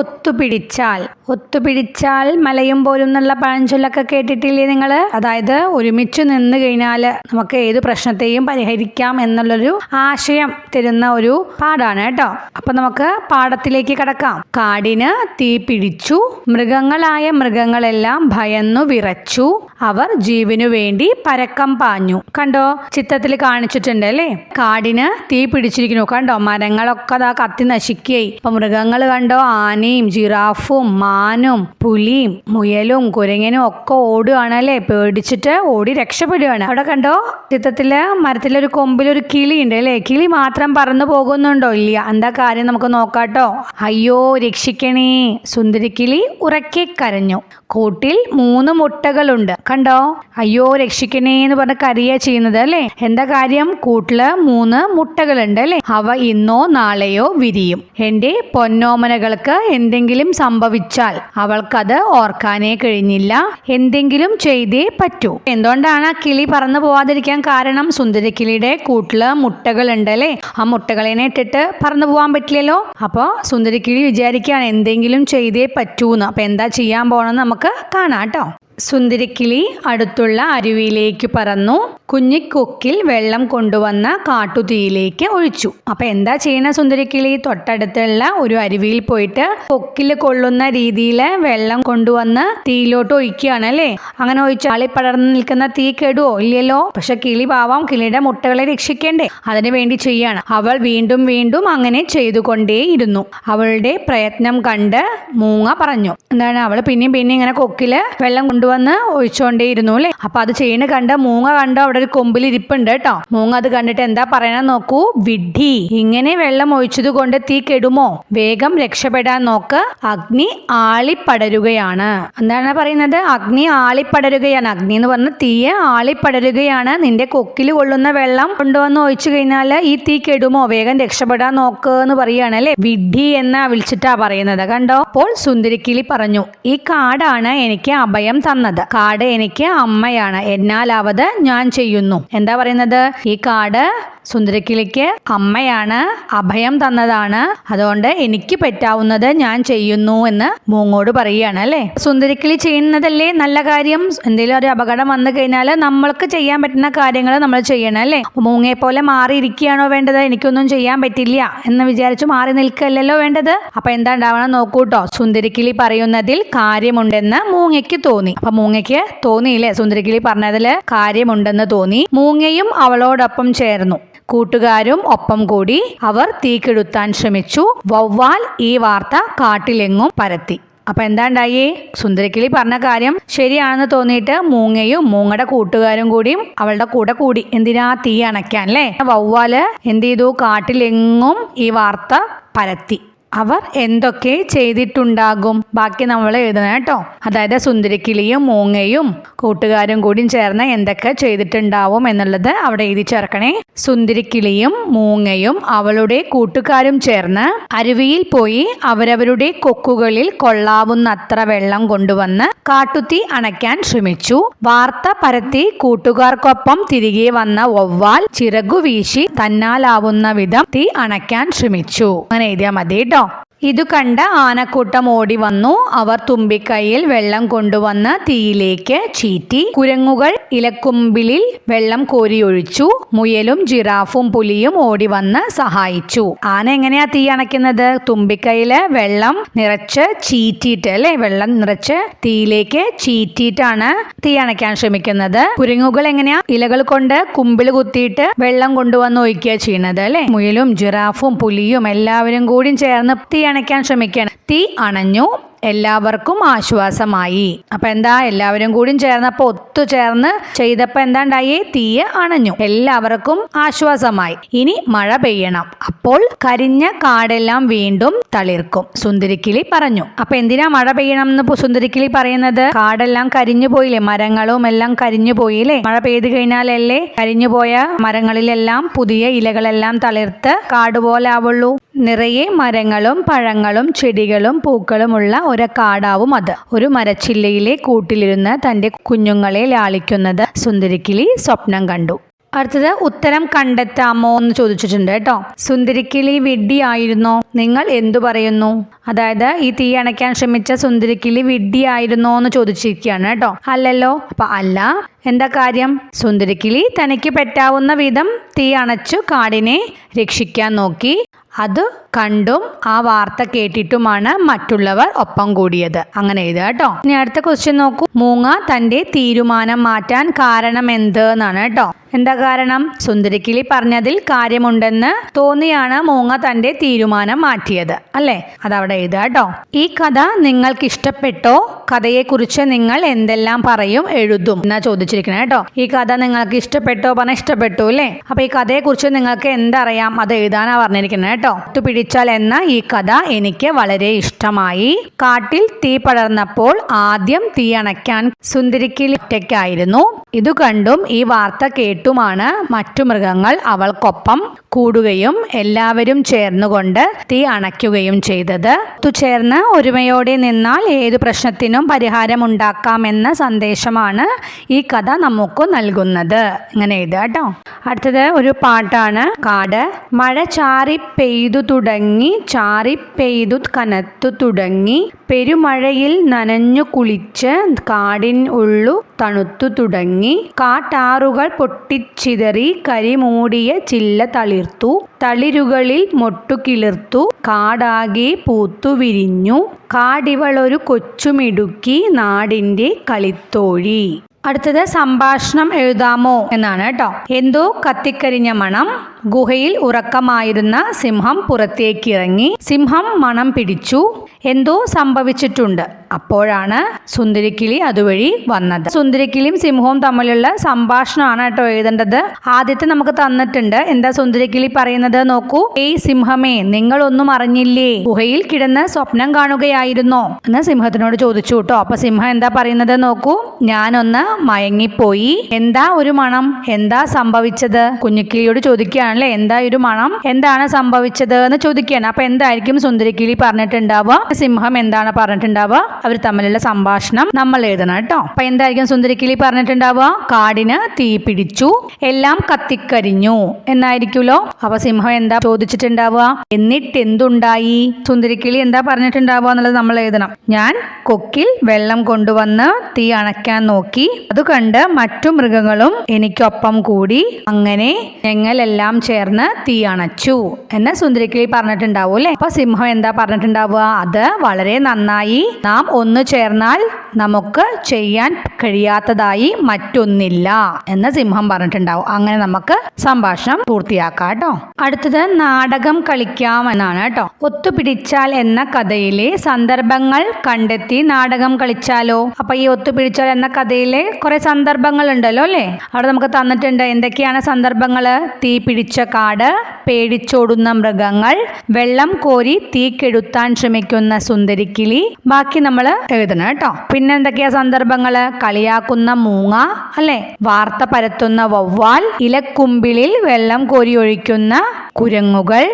ഒത്തുപിടിച്ചാൽ. ഒത്തുപിടിച്ചാൽ മലയും പോലും എന്നുള്ള പഴഞ്ചൊല്ലൊക്കെ കേട്ടിട്ടില്ലേ നിങ്ങൾ അതായത് ഒരുമിച്ച് നിന്ന് കഴിഞ്ഞാൽ നമുക്ക് ഏത് പ്രശ്നത്തെയും പരിഹരിക്കാം എന്നുള്ളൊരു ആശയം തരുന്ന ഒരു പാടാണ് കേട്ടോ. അപ്പൊ നമുക്ക് പാടത്തിലേക്ക് കടക്കാം. കാടിന് തീ പിടിച്ചു മൃഗങ്ങളായ മൃഗങ്ങളെല്ലാം ഭയന്നു വിറച്ചു അവർ ജീവനു വേണ്ടി പരക്കം പാഞ്ഞു. കണ്ടോ? ചിത്രത്തിൽ കാണിച്ചിട്ടുണ്ട് അല്ലേ കാടിന് തീ പിടിച്ചിരിക്കുന്നു. കണ്ടോ? മരങ്ങളൊക്കെ അതാ കത്തി നശിക്കുകയായി. അപ്പൊ മൃഗങ്ങൾ കണ്ടോ? ആനയും ജിറാഫും മാനും പുലിയും മുയലും കുരങ്ങനും ഒക്കെ ഓടുകയാണ് അല്ലേ പേടിച്ചിട്ട് ഓടി രക്ഷപ്പെടുകയാണ്. അവിടെ കണ്ടോ? ചിത്രത്തിൽ മരത്തിലൊരു കൊമ്പിലൊരു കിളി ഉണ്ട് അല്ലേ? കിളി മാത്രം പറന്നു പോകുന്നുണ്ടോ? ഇല്ല. എന്താ കാര്യം നമുക്ക് നോക്കാട്ടോ അയ്യോ രക്ഷിക്കണേ. സുന്ദരി കിളി ഉറക്കെ കരഞ്ഞു. കൂട്ടിൽ മൂന്ന് മുട്ടകളുണ്ട്. കണ്ടോ? അയ്യോ രക്ഷിക്കണേ എന്ന് പറഞ്ഞ് കരിയ ചെയ്യുന്നത് അല്ലേ? എന്താ കാര്യം? കൂട്ടിൽ മൂന്ന് മുട്ടകൾ ഉണ്ട് അല്ലേ? അവ ഇന്നോ നാളെയോ വിരിയും. എന്റെ പൊന്നോമനകൾക്ക് എന്തെങ്കിലും സംഭവിച്ചാൽ അവൾക്കത് ഓർക്കാനേ കഴിഞ്ഞില്ല. എന്തെങ്കിലും ചെയ്തേ പറ്റൂ. എന്തുകൊണ്ടാണ് കിളി പറന്നു പോവാതിരിക്കാൻ കാരണം? സുന്ദരക്കിളിയുടെ കൂട്ടിൽ മുട്ടകളുണ്ട് അല്ലേ? ആ മുട്ടകളെ ഇട്ടിട്ട് പറന്നു പോവാൻ പറ്റില്ലല്ലോ? അപ്പോൾ സുന്ദരക്കിളി വിചാരിക്കുകയാണ് എന്തെങ്കിലും ചെയ്തേ പറ്റൂന്ന്. അപ്പൊ എന്താ ചെയ്യാൻ പോണെന്ന് നമുക്ക് കാണാം കേട്ടോ. സുന്ദരിക്കിളി അടുത്തുള്ള അരുവിയിലേക്ക് പറന്നു. കുഞ്ഞിക്കൊക്കിൽ വെള്ളം കൊണ്ടുവന്ന കാട്ടുതീയിലേക്ക് ഒഴിച്ചു. അപ്പൊ എന്താ ചെയ്യണ സുന്ദരിക്കിളി? തൊട്ടടുത്തുള്ള ഒരു അരുവിയിൽ പോയിട്ട് കൊക്കിൽ കൊള്ളുന്ന രീതിയിൽ വെള്ളം കൊണ്ടുവന്ന് തീയിലോട്ട് ഒഴിക്കുകയാണ് അല്ലേ? അങ്ങനെ ഒഴിച്ചാൽ പടർന്നു നിൽക്കുന്ന തീ കെടുവോ? ഇല്ലല്ലോ. പക്ഷെ കിളി പാവാം കിളിയുടെ മുട്ടകളെ രക്ഷിക്കേണ്ടേ? അതിനു വേണ്ടി ചെയ്യാണ്. അവൾ വീണ്ടും വീണ്ടും അങ്ങനെ ചെയ്തുകൊണ്ടേയിരുന്നു. അവളുടെ പ്രയത്നം കണ്ട് മൂങ്ങ പറഞ്ഞു. എന്താണ്? അവൾ പിന്നെയും പിന്നെ ഇങ്ങനെ കൊക്കിൽ വെള്ളം കൊണ്ടുവന്ന് ഒഴിച്ചുകൊണ്ടേയിരുന്നു അല്ലേ? അപ്പൊ അത് ചെയ്യണ കണ്ട് മൂങ്ങ കണ്ടോ? അവിടെ ഒരു കൊമ്പിൽ ഇരിപ്പുണ്ട് കേട്ടോ. മൂങ്ങ അത് കണ്ടിട്ട് എന്താ പറയണ നോക്കൂ. വിഡ്ഢി. ഇങ്ങനെ വെള്ളം ഒഴിച്ചത് കൊണ്ട് തീ കെടുമോ? വേഗം രക്ഷപ്പെടാൻ നോക്ക്. അഗ്നി ആളിപ്പടരുകയാണ്. എന്താണ് പറയുന്നത്? അഗ്നി ആളിപ്പടരുകയാണ്. അഗ്നി എന്ന് പറഞ്ഞ തീയെ ആളിപ്പടരുകയാണ്. നിന്റെ കൊക്കിൽ കൊള്ളുന്ന വെള്ളം കൊണ്ടുവന്ന് ഒഴിച്ചു കഴിഞ്ഞാൽ ഈ തീ കെടുമോ? വേഗം രക്ഷപ്പെടാൻ നോക്ക് എന്ന് പറയുകയാണ് അല്ലെ? വിഡ്ഢി എന്നാ വിളിച്ചിട്ടാ പറയുന്നത്. കണ്ടോ? അപ്പോൾ സുന്ദരിക്കിളി പറഞ്ഞു ഈ കാടാണ് എനിക്ക് അഭയം തന്നത് കാട് എനിക്ക് അമ്മയാണ്. എന്നാലാവത് ഞാൻ ചെയ്യുന്നു. എന്താ പറയുന്നത്? ഈ കാട് സുന്ദരക്കിളിക്ക് അമ്മയാണ് അഭയം തന്നതാണ്. അതുകൊണ്ട് എനിക്ക് പറ്റാവുന്നത് ഞാൻ ചെയ്യുന്നു എന്ന് മൂങ്ങോട് പറയുകയാണ് അല്ലേ? സുന്ദരക്കിളി ചെയ്യുന്നതല്ലേ നല്ല കാര്യം? എന്തെങ്കിലും ഒരു അപകടം വന്നു കഴിഞ്ഞാൽ നമ്മൾക്ക് ചെയ്യാൻ പറ്റുന്ന കാര്യങ്ങൾ നമ്മൾ ചെയ്യണം അല്ലേ? മൂങ്ങയെ പോലെ മാറിയിരിക്കുകയാണോ വേണ്ടത്? എനിക്കൊന്നും ചെയ്യാൻ പറ്റില്ല എന്ന് വിചാരിച്ചു മാറി നിൽക്കല്ലല്ലോ വേണ്ടത്? അപ്പൊ എന്താ ഉണ്ടാവണം നോക്കൂട്ടോ സുന്ദരിക്കിളി പറയുന്നതിൽ കാര്യമുണ്ടെന്ന് മൂങ്ങയ്ക്ക് തോന്നി. അപ്പൊ മൂങ്ങയ്ക്ക് തോന്നിയില്ലേ? സുന്ദരിക്കിളി പറഞ്ഞതിൽ കാര്യമുണ്ടെന്ന് തോന്നി. മൂങ്ങയും അവളോടൊപ്പം ചേർന്നു. കൂട്ടുകാരും ഒപ്പം കൂടി അവർ തീ കെടുത്താൻ ശ്രമിച്ചു. വവ്വാൽ ഈ വാർത്ത കാട്ടിലെങ്ങും പരത്തി. അപ്പൊ എന്താണ്ടായി? സുന്ദരക്കിളി പറഞ്ഞ കാര്യം ശരിയാണെന്ന് തോന്നിയിട്ട് മൂങ്ങയും മൂങ്ങയുടെ കൂട്ടുകാരും കൂടിയും അവളുടെ കൂടെ കൂടി എന്തിനാ തീ അണയ്ക്കാൻ അല്ലേ? വവ്വാൽ എന്ത് ചെയ്തു? കാട്ടിലെങ്ങും ഈ വാർത്ത പരത്തി. അവർ എന്തൊക്കെ ചെയ്തിട്ടുണ്ടാകും? ബാക്കി നമ്മൾ എഴുതണം കേട്ടോ. അതായത് സുന്ദരിക്കിളിയും മൂങ്ങയും കൂട്ടുകാരും കൂടി ചേർന്ന് എന്തൊക്കെ ചെയ്തിട്ടുണ്ടാവും എന്നുള്ളത് അവിടെ എഴുതി ചേർക്കണേ. സുന്ദരിക്കിളിയും മൂങ്ങയും അവളുടെ കൂട്ടുകാരും ചേർന്ന് അരുവിയിൽ പോയി അവരവരുടെ കൊക്കുകളിൽ കൊള്ളാവുന്നത്ര വെള്ളം കൊണ്ടുവന്ന് കാട്ടുത്തി അണയ്ക്കാൻ ശ്രമിച്ചു. വാർത്ത പരത്തി കൂട്ടുകാർക്കൊപ്പം തിരികെ വന്ന ഒവ്വാൽ ചിറകു വീശി തന്നാലാവുന്ന വിധം തീ അണയ്ക്കാൻ ശ്രമിച്ചു. അങ്ങനെ എഴുതിയാൽ മതി കേട്ടോ. ഇതു കണ്ട ആനക്കൂട്ടം ഓടി വന്നു. അവർ തുമ്പിക്കൈയിൽ വെള്ളം കൊണ്ടുവന്ന് തീയിലേക്ക് ചീറ്റി. കുരങ്ങുകൾ ഇലക്കുമ്പിളിൽ വെള്ളം കോരിയൊഴിച്ചു. മുയലും ജിറാഫും പുലിയും ഓടി വന്ന് സഹായിച്ചു. ആന എങ്ങനെയാ തീ അണയ്ക്കുന്നത്? തുമ്പിക്കൈയിൽ വെള്ളം നിറച്ച് ചീറ്റിയിട്ട് അല്ലെ? വെള്ളം നിറച്ച് തീയിലേക്ക് ചീറ്റിയിട്ടാണ് തീ അണയ്ക്കാൻ ശ്രമിക്കുന്നത്. കുരങ്ങുകൾ എങ്ങനെയാ ഇലകൾ കൊണ്ട് കുമ്പിൾ കുത്തിയിട്ട് വെള്ളം കൊണ്ടുവന്ന് ഒഴിക്കുക ചെയ്യുന്നത് അല്ലെ? മുയലും ജിറാഫും പുലിയും എല്ലാവരും കൂടി ചേർന്ന് തീ അണയ്ക്കാൻ ശ്രമിക്കുകയാണ്. തീ അണഞ്ഞു. എല്ലാവർക്കും ആശ്വാസമായി. അപ്പൊ എന്താ? എല്ലാവരും കൂടി ചേർന്നപ്പോ ഒത്തു ചേർന്ന് ചെയ്തപ്പോ എന്താണ്ടായി? തീയ അണഞ്ഞു. എല്ലാവർക്കും ആശ്വാസമായി. ഇനി മഴ പെയ്യണം. അപ്പോൾ കരിഞ്ഞ കാടെല്ലാം വീണ്ടും തളിർക്കും. സുന്ദരിക്കിളി പറഞ്ഞു. അപ്പൊ എന്തിനാ മഴ പെയ്യണം എന്ന് സുന്ദരിക്കിളി പറയുന്നത്? കാടെല്ലാം കരിഞ്ഞു പോയില്ലേ? മരങ്ങളും എല്ലാം കരിഞ്ഞു പോയില്ലേ? മഴ പെയ്തു കഴിഞ്ഞാലല്ലേ കരിഞ്ഞു പോയ മരങ്ങളിലെല്ലാം പുതിയ ഇലകളെല്ലാം തളിർത്ത് കാട് പോലെ ആവുള്ളൂ. നിറയെ മരങ്ങളും പഴങ്ങളും ചെടികളും പൂക്കളുമുള്ള ഒരു കാടാവും അത്. ഒരു മരച്ചില്ലയിലെ കൂട്ടിലിരുന്ന് തന്റെ കുഞ്ഞുങ്ങളെ ലാളിക്കുന്നത് സുന്ദരിക്കിളി സ്വപ്നം കണ്ടു. അടുത്തത് ഉത്തരം കണ്ടെത്താമോ എന്ന് ചോദിച്ചിട്ടുണ്ട് കേട്ടോ. സുന്ദരിക്കിളി വിഡ്ഢിയായിരുന്നോ? നിങ്ങൾ എന്തു പറയുന്നു? അതായത് ഈ തീ അണയ്ക്കാൻ ശ്രമിച്ച സുന്ദരിക്കിളി വിഡ്ഢിയായിരുന്നോ എന്ന് ചോദിച്ചിരിക്കുകയാണ് കേട്ടോ. അല്ലല്ലോ? അപ്പൊ അല്ല. എന്താ കാര്യം? സുന്ദരിക്കിളി തനിക്ക് പറ്റാവുന്ന വിധം തീ അണച്ചു കാടിനെ രക്ഷിക്കാൻ നോക്കി. അത് കണ്ടും ആ വാർത്ത കേട്ടിട്ടുമാണ് മറ്റുള്ളവർ ഒപ്പം കൂടിയത്. അങ്ങനെ എഴുതുക കേട്ടോ. ഇനി അടുത്ത ക്വസ്റ്റ്യൻ നോക്കൂ. മൂങ്ങ തന്റെ തീരുമാനം മാറ്റാൻ കാരണം എന്ത് എന്നാണ് കേട്ടോ. എന്താ കാരണം? സുന്ദരിക്കിളി പറഞ്ഞതിൽ കാര്യമുണ്ടെന്ന് തോന്നിയാണ് മൂങ്ങ തന്റെ തീരുമാനം മാറ്റിയത്. അല്ലേ? അതവിടെ എഴുതുക കേട്ടോ. ഈ കഥ നിങ്ങൾക്ക് ഇഷ്ടപ്പെട്ടോ കഥയെക്കുറിച്ച് നിങ്ങൾ എന്തെല്ലാം പറയും? എഴുതും. എന്നാ ചോദിച്ചിരിക്കുന്നത് കേട്ടോ. ഈ കഥ നിങ്ങൾക്ക് ഇഷ്ടപ്പെട്ടോ പറഞ്ഞാൽ ഇഷ്ടപ്പെട്ടു അല്ലേ? അപ്പൊ ഈ കഥയെക്കുറിച്ച് നിങ്ങൾക്ക് എന്തറിയാം? അത് എഴുതാനാ പറഞ്ഞിരിക്കുന്നത് കേട്ടോ. പിടിച്ചാൽ എന്ന ഈ കഥ എനിക്ക് വളരെ ഇഷ്ടമായി. കാട്ടിൽ തീ പടർന്നപ്പോൾ ആദ്യം തീ അണയ്ക്കാൻ സുന്ദരിക്കിളി ഒറ്റയ്ക്കായിരുന്നു. ഇത് കണ്ടും ഈ വാർത്ത കേട്ടുമാണ് മറ്റു മൃഗങ്ങൾ അവൾക്കൊപ്പം കൂടുകയും എല്ലാവരും ചേർന്നുകൊണ്ട് തീ അണയ്ക്കുകയും ചെയ്തത്. ചേർന്ന് ഒരുമയോടെ നിന്നാൽ ഏത് പ്രശ്നത്തിനും പരിഹാരം ഉണ്ടാക്കാമെന്ന സന്ദേശമാണ് ഈ കഥ നമുക്ക് നൽകുന്നത്. ഇങ്ങനെ എഴുതുക കേട്ടോ. അടുത്തത് ഒരു പാട്ടാണ്. കാട് മഴ ചാറി പെയ്തു തുടങ്ങി ചാറി പെയ്തു കനത്തു തുടങ്ങി പെരുമഴയിൽ നനഞ്ഞു കുളിച്ച് കാടിൻ ഉള്ളു തണുത്തു തുടങ്ങി കാട്ടാറുകൾ പൊട്ടിച്ചിതറി കരിമൂടിയ ചില്ല തളിർത്തു തളിരുകളിൽ മൊട്ടുകിളിർത്തു കാടാകെ പൂത്തു വിരിഞ്ഞു കാടിവളൊരു കൊച്ചുമിടുക്കി നാടിന്റെ കളിത്തോഴി. അടുത്തത് സംഭാഷണം എഴുതാമോ എന്നാണ് കേട്ടോ. എന്തോ കത്തിക്കരിഞ്ഞ മണം. ഗുഹയിൽ ഉറക്കമായിരുന്ന സിംഹം പുറത്തേക്കിറങ്ങി സിംഹം മണം പിടിച്ചു. എന്തോ സംഭവിച്ചിട്ടുണ്ട്. അപ്പോഴാണ് സുന്ദരിക്കിളി അതുവഴി വന്നത്. സുന്ദരിക്കിളിയും സിംഹവും തമ്മിലുള്ള സംഭാഷണമാണ് കേട്ടോ എഴുതേണ്ടത്. ആദ്യത്തെ നമുക്ക് തന്നിട്ടുണ്ട്. എന്താ സുന്ദരിക്കിളി പറയുന്നത് നോക്കൂ. ഏയ് സിംഹമേ നിങ്ങളൊന്നും അറിഞ്ഞില്ലേ? ഗുഹയിൽ കിടന്ന് സ്വപ്നം കാണുകയായിരുന്നോ? എന്ന് സിംഹത്തിനോട് ചോദിച്ചു കേട്ടോ. അപ്പൊ സിംഹം എന്താ പറയുന്നത് നോക്കൂ. ഞാനൊന്ന് മയങ്ങിപ്പോയി. എന്താ ഒരു മണം? എന്താ സംഭവിച്ചത്? കുഞ്ഞിക്കിളിയോട് ചോദിക്കുകയാണല്ലേ എന്താ ഒരു മണം. എന്താണ് സംഭവിച്ചത് എന്ന് ചോദിക്കുകയാണ്. അപ്പൊ എന്തായിരിക്കും സുന്ദരിക്കിളി പറഞ്ഞിട്ടുണ്ടാവുക? സിംഹം എന്താണ് പറഞ്ഞിട്ടുണ്ടാവുക? അവർ തമ്മിലുള്ള സംഭാഷണം നമ്മൾ എഴുതണം കേട്ടോ. അപ്പൊ എന്തായിരിക്കും സുന്ദരിക്കിളി പറഞ്ഞിട്ടുണ്ടാവുക? കാടിന് തീ പിടിച്ചു എല്ലാം കത്തിക്കരിഞ്ഞു എന്നായിരിക്കുമല്ലോ. അപ്പൊ സിംഹം എന്താ ചോദിച്ചിട്ടുണ്ടാവുക? എന്നിട്ട് എന്തുണ്ടായി? സുന്ദരിക്കിളി എന്താ പറഞ്ഞിട്ടുണ്ടാവുക എന്നുള്ളത് നമ്മൾ എഴുതണം. ഞാൻ കൊക്കിൽ വെള്ളം കൊണ്ടുവന്ന് തീ അണയ്ക്കാൻ നോക്കി. അത് കണ്ട് മറ്റു മൃഗങ്ങളും എനിക്കൊപ്പം കൂടി. അങ്ങനെ ഞങ്ങളെല്ലാം ചേർന്ന് തീ അണച്ചു എന്ന് സുന്ദരിക്കിളി പറഞ്ഞിട്ടുണ്ടാവും അല്ലേ അപ്പൊ സിംഹം എന്താ പറഞ്ഞിട്ടുണ്ടാവുക? അത് വളരെ നന്നായി നാം ഒന്ന് ചേർന്നാൽ നമുക്ക് ചെയ്യാൻ കഴിയാത്തതായി മറ്റൊന്നില്ല എന്ന് സിംഹം പറഞ്ഞിട്ടുണ്ടാവും. അങ്ങനെ നമുക്ക് സംഭാഷണം പൂർത്തിയാക്കാം കേട്ടോ. അടുത്തത് നാടകം കളിക്കാം എന്നാണ് കേട്ടോ. ഒത്തുപിടിച്ചാൽ എന്ന കഥയിലെ സന്ദർഭങ്ങൾ കണ്ടെത്തി നാടകം കളിച്ചാലോ? അപ്പൊ ഈ ഒത്തുപിടിച്ചാൽ എന്ന കഥയിലെ കുറെ സന്ദർഭങ്ങൾ ഉണ്ടല്ലോ അല്ലേ? അവിടെ നമുക്ക് തന്നിട്ടുണ്ട് എന്തൊക്കെയാണ് സന്ദർഭങ്ങൾ തീ കാട് പേടിച്ചോടുന്ന മൃഗങ്ങൾ വെള്ളം കോരി തീക്കെടുത്താൻ ശ്രമിക്കുന്ന സുന്ദരിക്കിളി ബാക്കി നമ്മൾ എഴുതണം കേട്ടോ. പിന്നെ എന്തൊക്കെയാ സന്ദർഭങ്ങൾ? കളിയാക്കുന്ന മൂങ്ങ അല്ലെ? വാർത്ത പരത്തുന്ന വവ്വാൽ ഇലക്കുമ്പിളിൽ വെള്ളം കോരി ഒഴിക്കുന്ന കുരങ്ങുകൾ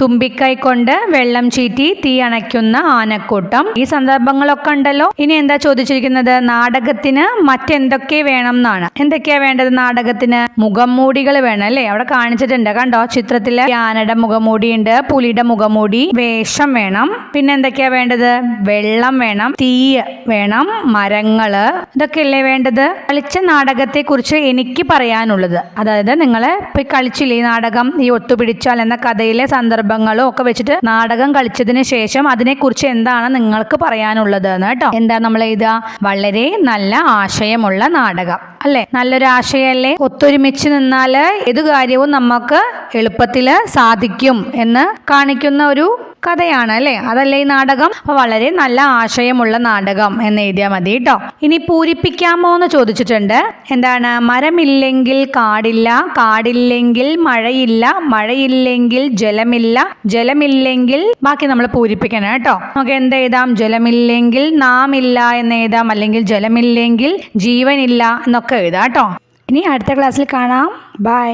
തുമ്പിക്കൈ കൊണ്ട് വെള്ളം ചീറ്റി തീ അണയ്ക്കുന്ന ആനക്കൂട്ടം. ഈ സന്ദർഭങ്ങളൊക്കെ ഉണ്ടല്ലോ. ഇനി എന്താ ചോദിച്ചിരിക്കുന്നത്? നാടകത്തിന് മറ്റെന്തൊക്കെ വേണം എന്നാണ് എന്തൊക്കെയാ വേണ്ടത് നാടകത്തിന്? മുഖംമൂടികൾ വേണം അല്ലേ? അവിടെ കാണിച്ചിട്ടുണ്ട്. കണ്ടോ? ചിത്രത്തിൽ ആനയുടെ മുഖംമൂടി ഉണ്ട് പുലിയുടെ മുഖംമൂടി വേഷം വേണം. പിന്നെ എന്തൊക്കെയാ വേണ്ടത്? വെള്ളം വേണം തീ വേണം മരങ്ങൾ. ഇതൊക്കെയല്ലേ വേണ്ടത്? കളിച്ച നാടകത്തെ കുറിച്ച് എനിക്ക് പറയാനുള്ളത്. അതായത് നിങ്ങൾ കളിച്ചില്ലേ ഈ നാടകം? ഈ ഒത്തുപിടിച്ചാൽ എന്ന കഥയിലെ സന്ദർഭങ്ങളും ഒക്കെ വെച്ചിട്ട് നാടകം കളിച്ചതിന് ശേഷം അതിനെക്കുറിച്ച് എന്താണ് നിങ്ങൾക്ക് പറയാനുള്ളത് എന്ന് കേട്ടോ? എന്താ നമ്മൾ എഴുതുക? വളരെ നല്ല ആശയമുള്ള നാടകം അല്ലെ? നല്ലൊരു ആശയമല്ലേ ഒത്തൊരുമിച്ച് നിന്നാൽ ഏത് കാര്യവും നമുക്ക് എളുപ്പത്തിൽ സാധിക്കും എന്ന് കാണിക്കുന്ന ഒരു കഥയാണ് അല്ലേ? അതല്ലേ ഈ നാടകം? വളരെ നല്ല ആശയമുള്ള നാടകം എന്ന് എഴുതിയാൽ മതി കേട്ടോ ഇനി പൂരിപ്പിക്കാമോ എന്ന് ചോദിച്ചിട്ടുണ്ട്. എന്താണ്? മരമില്ലെങ്കിൽ കാടില്ല കാടില്ലെങ്കിൽ മഴയില്ല മഴയില്ലെങ്കിൽ ജലമില്ല ജലമില്ലെങ്കിൽ ബാക്കി നമ്മൾ പൂരിപ്പിക്കണം കേട്ടോ. നമുക്ക് എന്ത് എഴുതാം? ജലമില്ലെങ്കിൽ നാം ഇല്ല എന്ന് എഴുതാം അല്ലെങ്കിൽ ജലമില്ലെങ്കിൽ ജീവനില്ല എന്നൊക്കെ എഴുതാം കേട്ടോ. ഇനി അടുത്ത ക്ലാസ്സിൽ കാണാം. ബൈ